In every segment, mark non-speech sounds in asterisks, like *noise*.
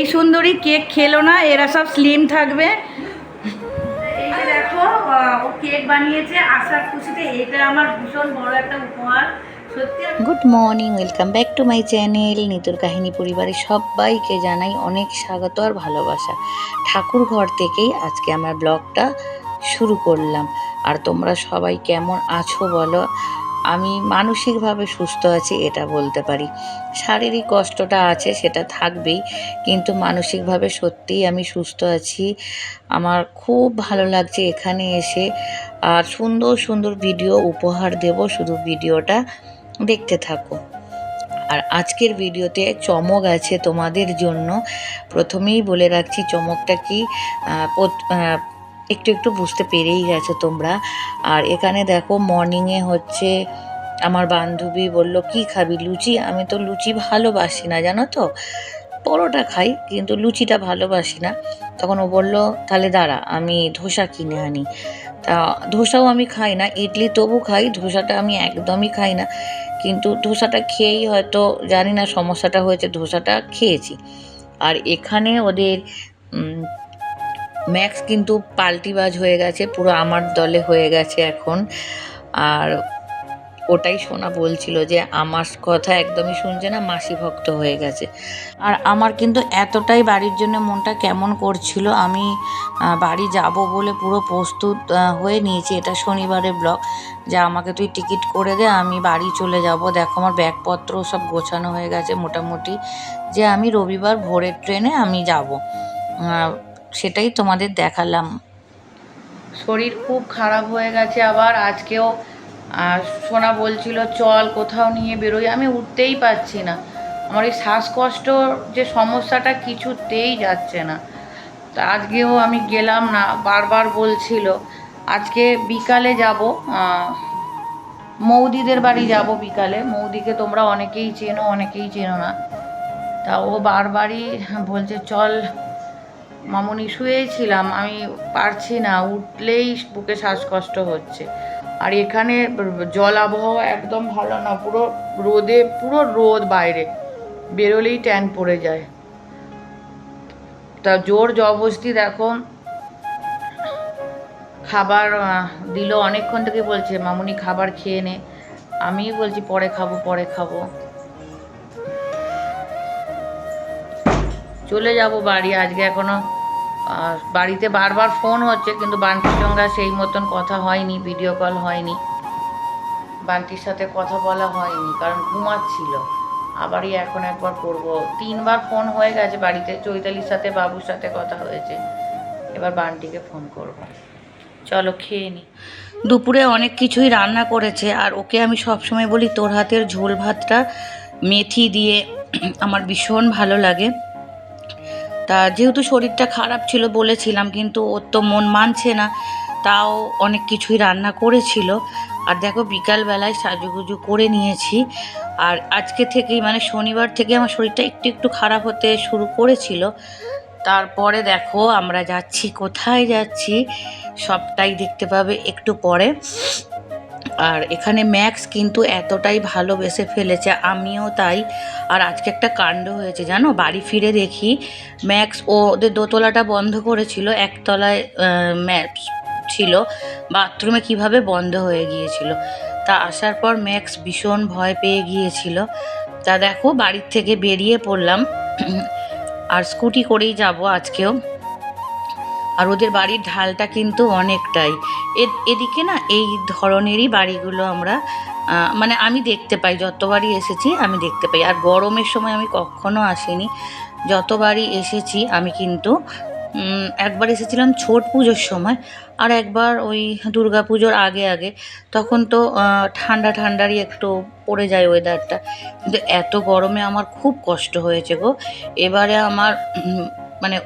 এই সুন্দরী কেক খেলো না, এরা সব স্লিম থাকবে। দেখো ও কেক বানিয়েছে, আশার খুশিতে। এটা আমার ভীষণ বড় একটা উপহার। Good morning welcome back to my channel নিতুর কাহিনী পরিবারের সবাইকে জানাই অনেক স্বাগত আর ভালোবাসা। ঠাকুর ঘর থেকেই আজকে আমার ব্লগটা শুরু করলাম। আর তোমরা সবাই কেমন আছো বলো? আমি মানসিকভাবে সুস্থ আছি, এটা বলতে পারি। শারীরিক কষ্টটা আছে, সেটা থাকবেই, কিন্তু মানসিকভাবে সত্যিই আমি সুস্থ আছি। আমার খুব ভালো লাগছে এখানে এসে। আর সুন্দর সুন্দর ভিডিও উপহার দেব, শুধু ভিডিওটা দেখতে থাকো। আর আজকের ভিডিওতে চমক আছে তোমাদের জন্য। প্রথমেই বলে রাখছি, চমকটা কি? একটু একটু বুঝতে পেরেই গেছো তোমরা। আর এখানে দেখো মর্নিংয়ে হচ্ছে আমার বান্ধবী বলল, কি খাবি লুচি? আমি তো লুচি ভালোবাসি না, জানো তো? পরোটা খাই, কিন্তু লুচিটা ভালোবাসি না। তখন ও বলল, তাহলে দাঁড়া, আমি ধোসা কিনে আনি। তা ধোসাও আমি খাই না, ইডলি তবু খাই, ধোসাটা আমি একদমই খাই না। কিন্তু ধোসাটা খেয়েই হয়তো, জানি না সমস্যাটা হয়েছে, ধোসাটা খেয়েছি। আর এখানে ওদের ম্যাক্স কিন্তু পাল্টিবাজ হয়ে গেছে, পুরো আমার দলে হয়ে গেছে এখন। আর ওটাই শোনা বলছিল যে, আমার কথা একদমই শুনছে না, মাসি ভক্ত হয়ে গেছে। আর আমার কিন্তু এতটাই বাড়ির জন্য মনটা কেমন করছিল, আমি বাড়ি যাব বলে পুরো প্রস্তুত হয়ে নিয়েছি। এটা শনিবারের ব্লগ। যা আমাকে তুই টিকিট করে দে, আমি বাড়ি চলে যাব। দেখো আমার ব্যাগপত্র সব গোছানো হয়ে গেছে মোটামুটি। যে আমি রবিবার ভোরের ট্রেনে আমি যাব। সেটাই তোমাদের দেখালাম। শরীর খুব খারাপ হয়ে গেছে আবার, আজকেও সোনা বলছিল, চল কোথাও নিয়ে বেরোই। আমি উঠতেই পারছি না। আমার এই শ্বাসকষ্ট যে সমস্যাটা কিছুতেই যাচ্ছে না। তা আজকেও আমি গেলাম না, বারবার বলছিল, আজকে বিকালে যাব। মৌদিদের বাড়ি যাব বিকালে। মৌদিকে তোমরা অনেকেই চেনো অনেকেই চেনো না। তা ও বারবারই বলছে, চল মামুনি শুয়েছিলাম আমি পারছি না, উঠলেই বুকে শ্বাসকষ্ট হচ্ছে। আর এখানে জল আবহাওয়া একদম ভালো না, পুরো রোদে, পুরো রোদ বাইরে, বেরোলেই ট্যান পড়ে যায়। তা জোর জবস্তি দেখো, খাবার দিল অনেকক্ষণ থেকে বলছে, মামুনি খাবার খেয়ে নে। আমি বলছি, পরে খাব পরে খাব। চলে যাব বাড়ি আজকে এখনও আহ, বাড়িতে বারবার ফোন হচ্ছে কিন্তু বান্টির সঙ্গে সেই মতন কথা হয়নি ভিডিও কল হয়নি। বান্টির সাথে কথা বলা হয়নি কারণ ঘুমাচ্ছিল। আবারই এখন একবার করব। তিনবার ফোন হয়ে গেছে বাড়িতে চৈতালির সাথে বাবুর সাথে কথা হয়েছে। এবার বান্টিকে ফোন করব। চলো খেয়ে নি। দুপুরে অনেক কিছুই রান্না করেছে আর ওকে আমি সবসময় বলি তোর হাতের ঝোল ভাতটা মেথি দিয়ে আমার ভীষণ ভালো লাগে। তা যেহেতু শরীরটা খারাপ ছিল বলেছিলাম, কিন্তু ওর তো মন মানছে না, তাও অনেক কিছুই রান্না করেছিল। আর দেখো, বিকালবেলায় সাজুগুজু করে নিয়েছি। আর আজকে থেকেই মানে শনিবার থেকে আমার শরীরটা একটু একটু খারাপ হতে শুরু করেছিল। তারপরে দেখো, আমরা যাচ্ছি, কোথায় যাচ্ছি, সবটাই দেখতে পাবে একটু পরে। আর এখানে ম্যাক্স কিন্তু এতটাই ভালোবেসে ফেলেছে, আমিও তাই। আর আজকে একটা কাণ্ড হয়েছে, জানো? বাড়ি ফিরে দেখি ম্যাক্স ও ওদের দোতলাটা বন্ধ করেছিল, একতলায় ম্যাপস ছিল, বাথরুমে কীভাবে বন্ধ হয়ে গিয়েছিল। তা আসার পর ম্যাক্স ভীষণ ভয় পেয়ে গিয়েছিল। তা দেখো, বাড়ির থেকে বেরিয়ে পড়লাম। আর স্কুটি করেই যাব আজকেও। আর ওদের বাড়ির ঢালটা কিন্তু অনেকটাই। এদিকে না এই ধরনেরই বাড়িগুলো আমরা মানে আমি দেখতে পাই, যতবারই এসেছি আমি দেখতে পাই। আর গরমের সময় আমি কখনো আসিনি। যতবারই এসেছি আমি কিন্তু একবার এসেছিলাম ছট পুজোর সময় আর একবার ওই দুর্গা পুজোর আগে আগে। তখন তো ঠান্ডা ঠান্ডারই একটু পড়ে যায় ওয়েদারটা কিন্তু এত গরমে আমার খুব কষ্ট হয়েছে গো। এবারে আমার মানে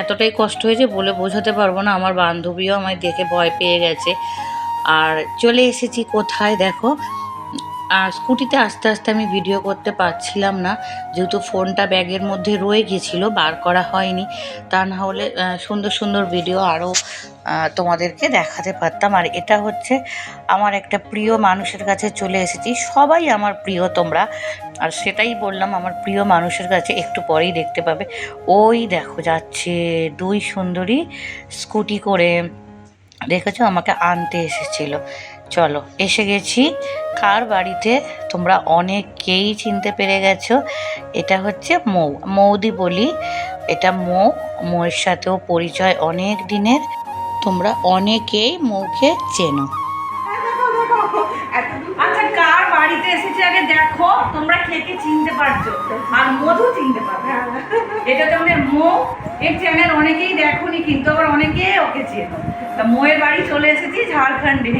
এতটাই কষ্ট হয়েছে বলে বোঝাতে পারব না, আমার বান্ধবীও আমায় দেখে ভয় পেয়ে গেছে। আর চলে এসেছি কোথায় দেখো? আর স্কুটিতে আস্তে আস্তে আমি ভিডিও করতে পারছিলাম না, যেহেতু ফোনটা ব্যাগের মধ্যে রয়ে গিয়েছিল বার করা হয়নি। তা না হলে সুন্দর সুন্দর ভিডিও আরও তোমাদেরকে দেখাতে পারতাম। আর এটা হচ্ছে আমার একটা প্রিয় মানুষের কাছে চলে এসেছি। সবাই আমার প্রিয় তোমরা। আর সেটাই বললাম আমার প্রিয় মানুষের কাছে, একটু পরেই দেখতে পাবে। ওই দেখো যাচ্ছে দুই সুন্দরী স্কুটি করে, দেখেছ? আমাকে আনতে এসেছিল। চলো, এসে গেছি। কার বাড়িতে? তোমরা অনেকেই চিনতে পেরে গেছো। এটা হচ্ছে মৌ, মৌদি বলি। এটা মৌ, মৌয়ের সাথেও পরিচয় অনেক দিনের। তোমরা অনেকেই মৌকে চেনো। আগে দেখো তোমরা কে কে চিনতে পারছ? আর মধু চিনতে পারবে। এটা তো আমাদের মো। এর চ্যানেল অনেকেই দেখোনি কিন্তু আবার অনেকে ওকে চেনো। তা মোয়ের বাড়ি চলে এসেছি ঝাড়খণ্ডে।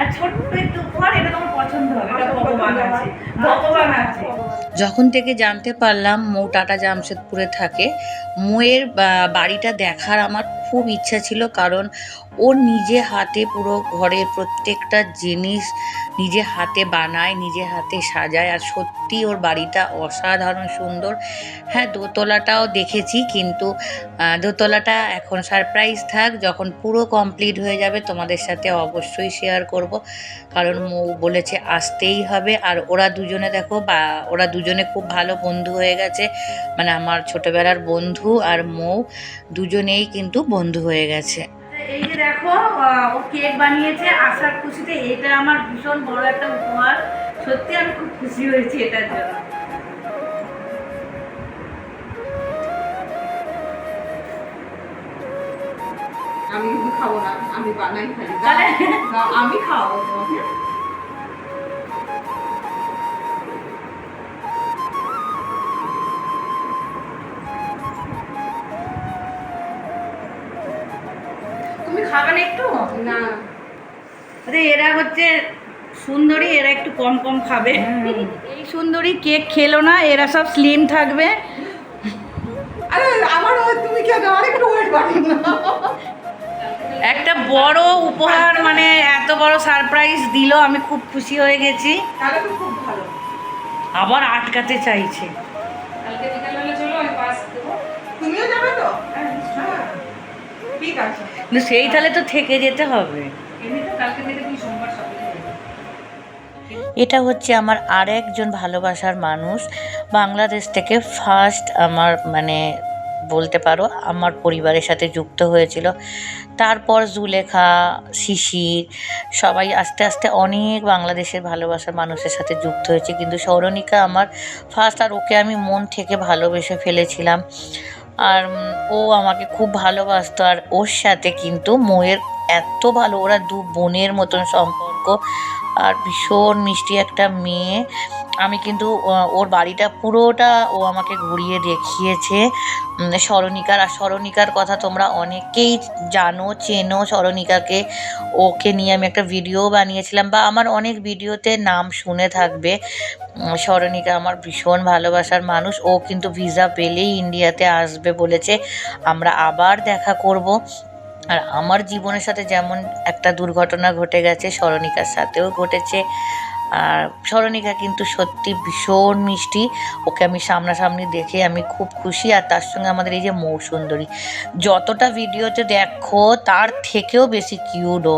আর ছোট্ট একটু উপহার এটা তোমার পছন্দ হবে। এটা ভগবান আছে। ভগবান আছে। যখন থেকে জানতে পারলাম মৌ টাটা জামশেদপুরে থাকে মৌয়ের বাড়িটা দেখার আমার খুব ইচ্ছা ছিল, কারণ ও নিজে হাতে পুরো ঘরের প্রত্যেকটা জিনিস নিজে হাতে বানায়, নিজে হাতে সাজায়। আর সত্যি ওর বাড়িটা অসাধারণ সুন্দর। হ্যাঁ দোতলাটাও দেখেছি, কিন্তু দোতলাটা এখন সারপ্রাইজ থাক, যখন পুরো কমপ্লিট হয়ে যাবে, তোমাদের সাথে অবশ্যই শেয়ার করব। কারণ মৌ বলেছে আসতেই হবে। আর ওরা দুজনে দেখো, বা, ওরা দুজনে খুব ভালো বন্ধু হয়ে গেছে। মানে আমার ছোটবেলার বন্ধু আর মৌ দুজনেই কিন্তু বন্ধু হয়ে গেছে। এই যে দেখো ও কেক বানিয়েছে আশার খুশিতে। এটা আমার ভীষণ বড় একটা উপহার। সত্যি আমি খুব খুশি হয়েছি এটার জন্য। আমি খাব না আমি বানাই? না, আমি খাওয়াবো তোমাকে। এরা হচ্ছে সুন্দরী এরা একটু কম কম খাবে। এই সুন্দরী কেক খেলো না এরা সব স্লিম থাকবে। তুমি একটা বড় উপহার মানে এত বড় সারপ্রাইজ দিল আমি খুব খুশি হয়ে গেছি। তাহলে তো খুব ভালো। আবার আটকাতে চাইছে। কালকে বিকালবেলা চলো আমি পাস দেবো। তুমিও যাবে তো? হ্যাঁ ঠিক আছে। কিন্তু সেই তাহলে তো থেকে যেতে হবে। এমনি তো কালকে এটা হচ্ছে আমার আর একজন ভালোবাসার মানুষ। বাংলাদেশ থেকে ফার্স্ট আমার মানে বলতে পারো, আমার পরিবারের সাথে যুক্ত হয়েছিল। তারপর জুলেখা, শিশির, সবাই আস্তে আস্তে অনেক বাংলাদেশের ভালোবাসার মানুষের সাথে যুক্ত হয়েছে। কিন্তু সৌরনিকা আমার ফার্স্ট আর ওকে আমি মন থেকে ভালোবেসে ফেলেছিলাম। আর ও আমাকে খুব ভালোবাসতো। আর ওর সাথে কিন্তু মোয়ের এত ভালো, ওরা দু বোনের মতন সম্পর্ক। আর ভীষণ মিষ্টি একটা মেয়ে। আমি কিন্তু ওর বাড়িটা পুরোটা ও আমাকে ঘুরিয়ে দেখিয়েছে। স্মরণিকার, আর স্মরণিকার কথা তোমরা অনেকেই জানো, চেনো। স্মরণিকাকে ওকে নিয়ে আমি একটা ভিডিও বানিয়েছিলাম বা আমার অনেক ভিডিওতে নাম শুনে থাকবে। স্মরণিকা আমার ভীষণ ভালোবাসার মানুষ। ও কিন্তু ভিসা পেলেই ইন্ডিয়াতে আসবে বলেছে। আমরা আবার দেখা করব। আর আমার জীবনের সাথে যেমন একটা দুর্ঘটনা ঘটে গেছে, স্মরণিকার সাথেও ঘটেছে। আর স্মরণিকা কিন্তু সত্যি ভীষণ মিষ্টি। ওকে আমি সামনাসামনি দেখে আমি খুব খুশি। আর তার সঙ্গে আমাদের এই যে মৌসুন্দরী, যতটা ভিডিওতে দেখো তার থেকেও বেশি কিউট ও।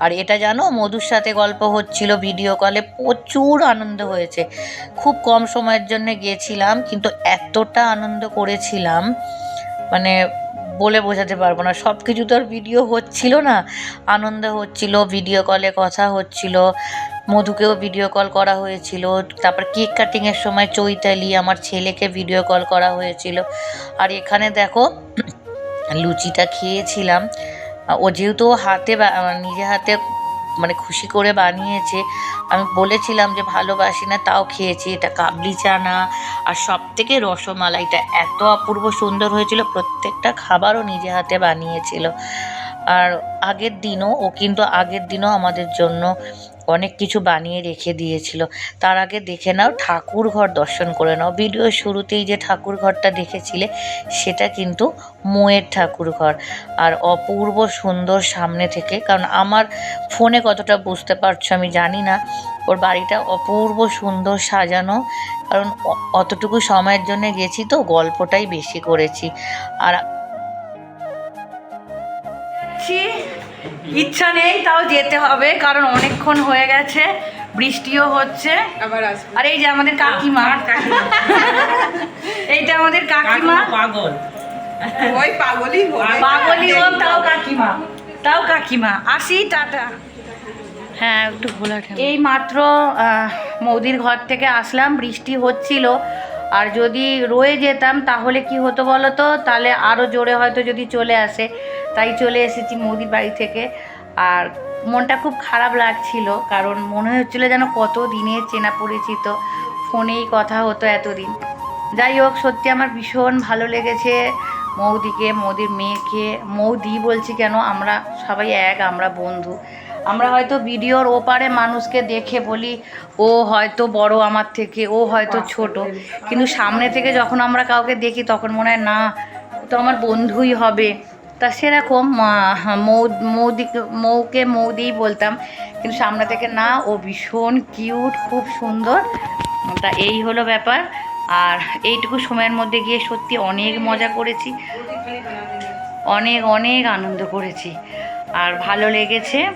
আর এটা জানো, মধুর সাথে গল্প হচ্ছিল ভিডিও কলে প্রচুর আনন্দ হয়েছে। খুব কম সময়ের জন্য গিয়েছিলাম, কিন্তু এতটা আনন্দ করেছিলাম। মানে বলে বোঝাতে পারব না। সব কিছু তো আর ভিডিও হচ্ছিল না। আনন্দ হচ্ছিল ভিডিও কলে কথা হচ্ছিল, মধুকেও ভিডিও কল করা হয়েছিল। তারপর কেক কাটিংয়ের সময় চৈতালি, আমার ছেলেকে ভিডিও কল করা হয়েছিল। আর এখানে দেখো, লুচিটা খেয়েছিলাম। ও যেহেতু হাতে নিজে হাতে মানে খুশি করে বানিয়েছে। আমি বলেছিলাম যে ভালোবাসি না, তাও খেয়েছি। এটা কাবলি চানা আর সব থেকে রসমালাইটা এত অপূর্ব সুন্দর হয়েছিল, প্রত্যেকটা খাবারও নিজে হাতে বানিয়েছিল। আর আগের দিনও ও কিন্তু আগের দিনও আমাদের জন্য অনেক কিছু বানিয়ে রেখে দিয়েছিল। তার আগে দেখে নাও, ঠাকুর ঘর দর্শন করে নাও। ভিডিও শুরুতেই যে ঠাকুর ঘরটা দেখেছিলে, সেটা কিন্তু মোয়ের ঠাকুর ঘর। আর অপূর্ব সুন্দর সামনে থেকে, কারণ আমার ফোনে কতটা বুঝতে পারছ আমি জানি না, ওর বাড়িটা অপূর্ব সুন্দর সাজানো, কারণ অতটুকু সময়ের জন্য গেছি তো, গল্পটাই বেশি করেছি। আর ইচ্ছা নেই তাও যেতে হবে কারণ অনেকক্ষণ হয়ে গেছে বৃষ্টিও হচ্ছে। আবার আর এই যে আমাদের কাকিমা। *laughs* এইটা আমাদের কাকিমা। পাগল। ওই পাগলই হবে পাগলি। হোক তাও কাকিমা। তাও কাকিমা। আসি টাটা। হ্যাঁ একটু ঘোলাটে এই মাত্র মৌদির ঘর থেকে আসলাম বৃষ্টি হচ্ছিল। আর যদি রয়ে যেতাম তাহলে কি হতো বলো তো তাহলে আরও জোরে হয়তো যদি চলে আসে। তাই চলে এসেছি মোদির বাড়ি থেকে। আর মনটা খুব খারাপ লাগছিল কারণ মনে হচ্ছিল যেন কত দিনে চেনা পরিচিত। ফোনেই কথা হতো এতদিন। যাই হোক সত্যি আমার ভীষণ ভালো লেগেছে মৌদিকে মৌদির মেয়েকে। মৌদি বলছি কেন আমরা সবাই এক আমরা বন্ধু। আমরা হয়তো ভিডিওর ওপারে মানুষকে দেখে বলি ও হয়তো বড় আমার থেকে ও হয়তো ছোট। কিন্তু সামনে থেকে যখন আমরা কাউকে দেখি তখন মনে হয় না তো আমার বন্ধুই হবে। তা সেরকম, মৌ মৌদি, মৌকে মৌদিই বলতাম। কিন্তু সামনে থেকে না, ও ভীষণ কিউট, খুব সুন্দর। তা এই হলো ব্যাপার। আর এইটুকু সময়ের মধ্যে গিয়ে সত্যি অনেক মজা করেছি। অনেক অনেক আনন্দ করেছি। আর ভালো লেগেছে।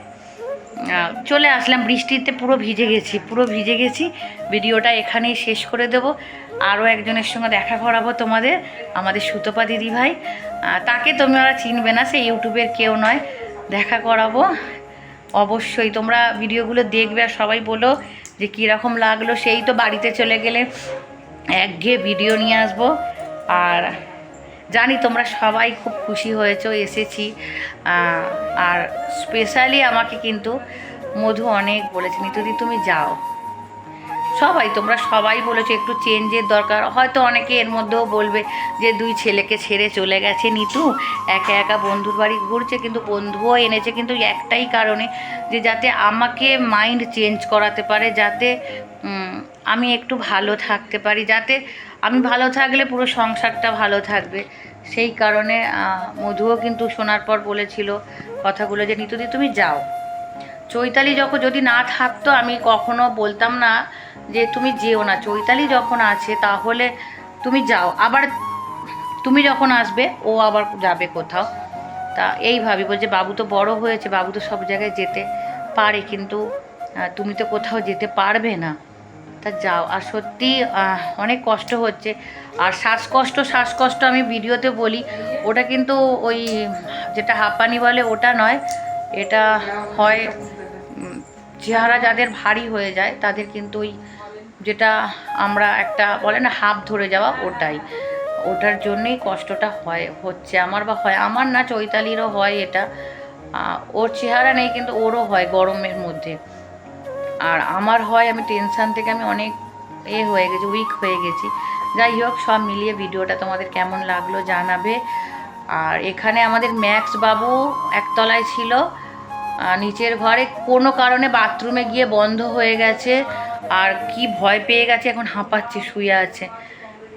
চলে আসলাম। বৃষ্টিতে পুরো ভিজে গেছি, পুরো ভিজে গেছি। ভিডিওটা এখানেই শেষ করে দেব। আরও একজনের সঙ্গে দেখা করাবো তোমাদের, আমাদের সুতপা দিদি ভাই। তাকে তোমরা চিনবে না, সে ইউটিউবের কেউ নয়। দেখা করাবো। অবশ্যই তোমরা ভিডিওগুলো দেখবে আর সবাই বলো যে কীরকম লাগল। সেই তো বাড়িতে চলে গেলে একঘেয়ে ভিডিও নিয়ে আসব। আর জানি তোমরা সবাই খুব খুশি হয়েছো, এসেছি। আর স্পেশালি আমাকে কিন্তু মধু অনেক বলেছে। নিতুদি, তুমি যাও। সবাই, তোমরা সবাই বলেছ, একটু চেঞ্জের দরকার। হয়তো অনেকে এর মধ্যেও বলবে যে, দুই ছেলেকে ছেড়ে চলে গেছে। নিতু, একা একা বন্ধুর বাড়ি ঘুরছে, কিন্তু বন্ধুও এনেছে। কিন্তু একটাই কারণে যে, যাতে আমাকে মাইন্ড চেঞ্জ করাতে পারে, যাতে আমি একটু ভালো থাকতে পারি, যাতে আমি ভালো থাকলে পুরো সংসারটা ভালো থাকবে। সেই কারণে মধুও কিন্তু শোনার পর বলেছিল কথাগুলো যে, নিতুদি, তুমি যাও। চৈতালি যখন যদি না থাকতো, আমি কখনো বলতাম না যে, তুমি যেও না। চৈতালি যখন আছে, তাহলে তুমি যাও। আবার তুমি যখন আসবে, ও আবার যাবে কোথাও। তা এই এইভাবে বলছে, বাবু তো বড় হয়েছে, বাবু তো সব জায়গায় যেতে পারে, কিন্তু তুমি তো কোথাও যেতে পারবে না। তা যাও। আর সত্যি অনেক কষ্ট হচ্ছে। আর শ্বাসকষ্ট শ্বাসকষ্ট আমি ভিডিওতে বলি, ওটা কিন্তু ওই যেটা হাঁপানি বলে, ওটা নয়। এটা হয় চেহারা যাদের ভারী হয়ে যায়, তাদের কিন্তু ওই যেটা আমরা একটা বলে না হাফ ধরে যাওয়া, ওটাই। ওটার জন্যই কষ্টটা হয়, হচ্ছে আমার বা হয়। আমার না চৈতালিরও হয় এটা। ওর চেহারা নেই, কিন্তু ওরও হয় গরমের মধ্যে। আর আমার হয় আমি টেনশান থেকে আমি অনেক এ হয়ে গেছি উইক হয়ে গেছি। যাই হোক, সব মিলিয়ে ভিডিওটা তোমাদের কেমন লাগল জানাবে। আর এখানে আমাদের ম্যাক্স বাবু একতলায় ছিল। নিচের ঘরে কোনো কারণে বাথরুমে গিয়ে বন্ধ হয়ে গেছে। আর কি ভয় পেয়ে গেছে, এখন হাঁপাচ্ছে, শুয়ে আছে।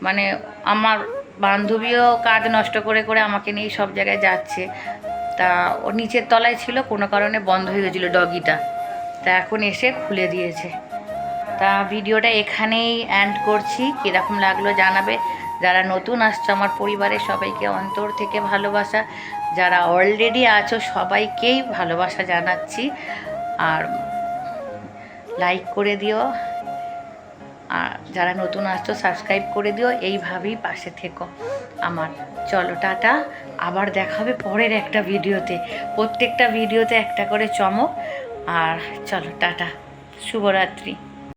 মানে আমার বান্ধবীও কাজ নষ্ট করে করে আমাকে নিয়ে সব জায়গায় যাচ্ছে। তা ও নিচের তলায় ছিল, কোনো কারণে বন্ধ হয়ে গেছিল ডগিটা তা এখন এসে খুলে দিয়েছে। তা ভিডিওটা এখানেই এন্ড করছি। কীরকম লাগল জানাবে। যারা নতুন আসছো আমার পরিবারের সবাইকে অন্তর থেকে ভালোবাসা। যারা অলরেডি আছো, সবাইকেই ভালোবাসা জানাচ্ছি। আর লাইক করে দিও। আর যারা নতুন আসছো সাবস্ক্রাইব করে দিও। এইভাবেই পাশে থেকো আমার। চলো, টাটা। আবার দেখাবে পরের একটা ভিডিওতে। প্রত্যেকটা ভিডিওতে একটা করে চমক। আর চলো টাটা। শুভরাত্রি।